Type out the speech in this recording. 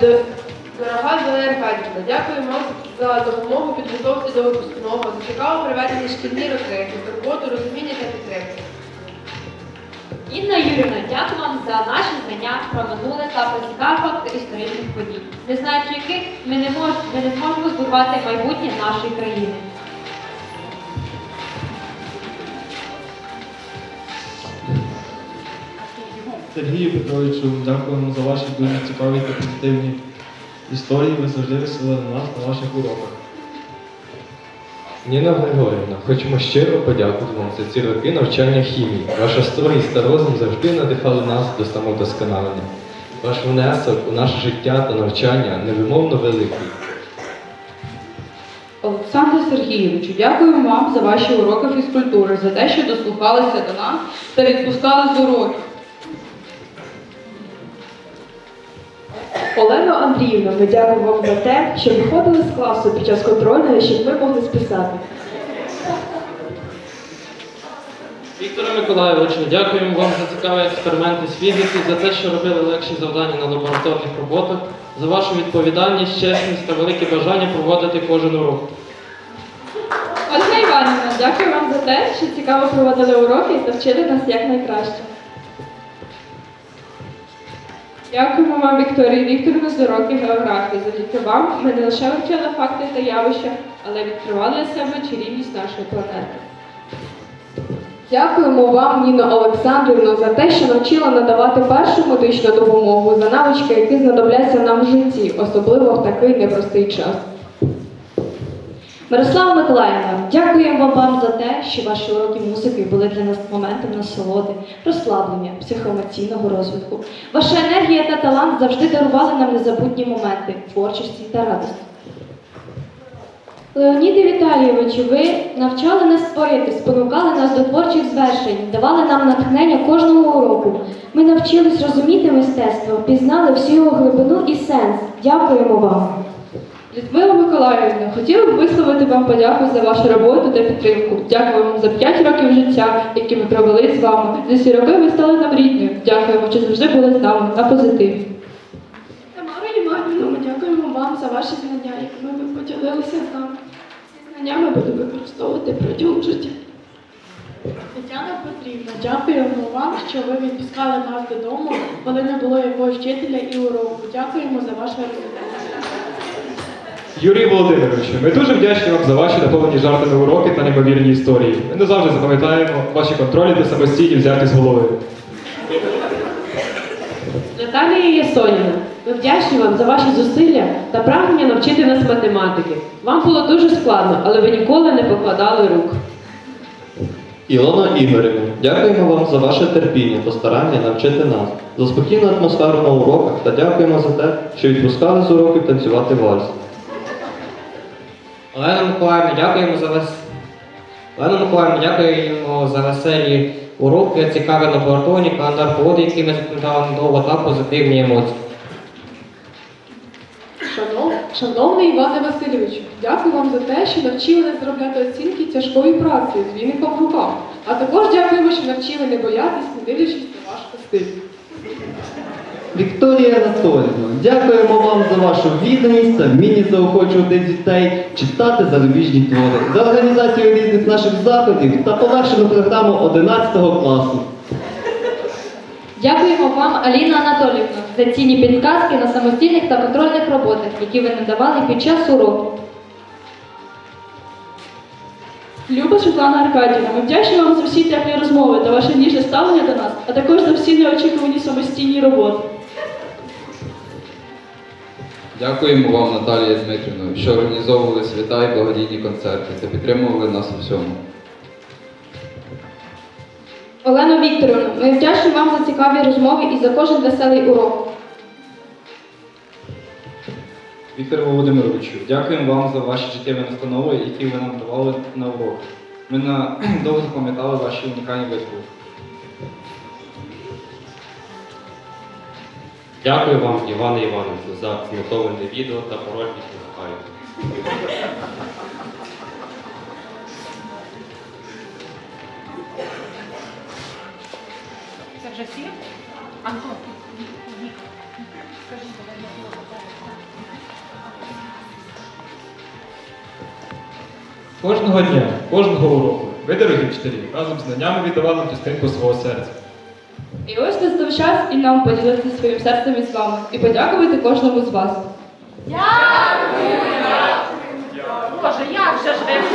Дорога Зелена Аркадівна, дякуємо за допомогу підготовці до випускного, за цікаво проведені шкільні роки, турботу, розуміння та підтримку. Інна Юрівна, дякую вам за наші знання про минуле та про цікаві історичних подій, не знаючи яких ми не, мож, ми не зможемо збудувати майбутнє нашої країни. Сергію Петровичу, дякуємо за ваші дуже цікаві та позитивні історії. Ви завжди веселили нас на ваших уроках. Ніна Григорівна, хочемо щиро подякувати вам за ці роки навчання хімії. Ваша строгість та розум завжди надихали нас до самодосконалення. Ваш внесок у наше життя та навчання невимовно великий. Олександре Сергійовичу, дякуємо вам за ваші уроки фізкультури, за те, що дослухалися до нас та відпускали з уроків. Олено Андріївна, ми дякуємо вам за те, що виходили з класу під час контрольної, щоб ми могли списати. Вікторе Миколайовичу, дякуємо вам за цікаві експерименти з фізики, за те, що робили легші завдання на лабораторних роботах, за вашу відповідальність, чесність та велике бажання проводити кожен урок. Ольга Іванівна, дякую вам за те, що цікаво проводили уроки та вчили нас якнайкраще. Дякуємо вам, Вікторії Вікторівна, за уроки географії. Завдяки вам ми не лише вивчали факти та явища, але відкривали для себе чарівність нашої планети. Дякуємо вам, Ніно Олександрівно, за те, що навчила надавати першу медичну допомогу за навички, які знадобляться нам в житті, особливо в такий непростий час. Мирослава Миколаївна, дякуємо вам за те, що ваші уроки музики були для нас моментом насолоди, розслаблення, психоемоційного розвитку. Ваша енергія та талант завжди дарували нам незабутні моменти творчості та радості. Леоніде Віталійовичу, ви навчали нас творити, спонукали нас до творчих звершень, давали нам натхнення кожного уроку. Ми навчились розуміти мистецтво, пізнали всю його глибину і сенс. Дякуємо вам. Людмила Миколаївна, хотіла б висловити вам подяку за вашу роботу та підтримку. Дякую вам за 5 років життя, які ми провели з вами. За ці роки ви стали нам рідною. Дякуємо, що завжди були з нами на позитиві. Тамара Іванівна, ми дякуємо вам за ваші знання, якими ви поділилися з нами. Ці знання ми будемо використовувати протягом життя. Тетяна Петрівна, дякуємо вам, що ви відпускали нас додому, коли не було якогось вчителя і уроку. Дякуємо за ваше розуміння. Юрій Володимировичу, ми дуже вдячні вам за ваші наповнені жартами уроки та неймовірні історії. Ми не завжди запам'ятаємо ваші контролі та самостійні взяті з голови. Наталія Ясоніна, ми вдячні вам за ваші зусилля та прагнення навчити нас математики. Вам було дуже складно, але ви ніколи не покладали рук. Ілона Ігорівна, дякуємо вам за ваше терпіння та старання навчити нас, за спокійну атмосферу на уроках та дякуємо за те, що відпускали з уроків танцювати вальс. Олена Миколаївна, дякуємо за вес... Олена Миколаївна, дякуємо за веселі уроки, цікаві лабораторні, календар погоди, які ми запам'ятали надовго та позитивні емоції. Шановний Іване Васильовичу, дякую вам за те, що навчили нас зробляти оцінки тяжкої праці з віником в руках. А також дякуємо, що навчили не боятись, не дивлячись на ваш стиль. Вікторія Анатоліївна, дякуємо вам вашу відданість вміння заохочувати дітей читати зарубіжні твори, за організацію різних наших заходів та полегшену програму 11 класу. Дякуємо вам, Аліна Анатоліївна, за цінні підказки на самостійних та контрольних роботах, які ви надавали під час уроків. Люба Світлана Аркадівна, ми вдячні вам за всі теплі розмови та ваше ніжне ставлення до нас, а також за всі неочікувані самостійні роботи. Дякуємо вам, Наталія Дмитрівна, що організовували свята і благодійні концерти та підтримували нас у всьому. Олено Вікторівна, ми вдячні вам за цікаві розмови і за кожен веселий урок. Віктор Володимировичу, дякуємо вам за ваші життєві настанови, які ви нам давали на уроках. Ми на довго запам'ятали ваші унікальні вислови. Дякую вам, Іване Івановичу, за змонтоване відео та пароль від Це вже всі? Антон, скажіть, давай не було Кожного дня, кожного уроку ви, дорогі вчителі, разом з знаннями віддавали частинку свого серця. І ось настав час і нам поділитися своїм серцем із вами і подякувати кожному з вас. Боже, як же ж ви?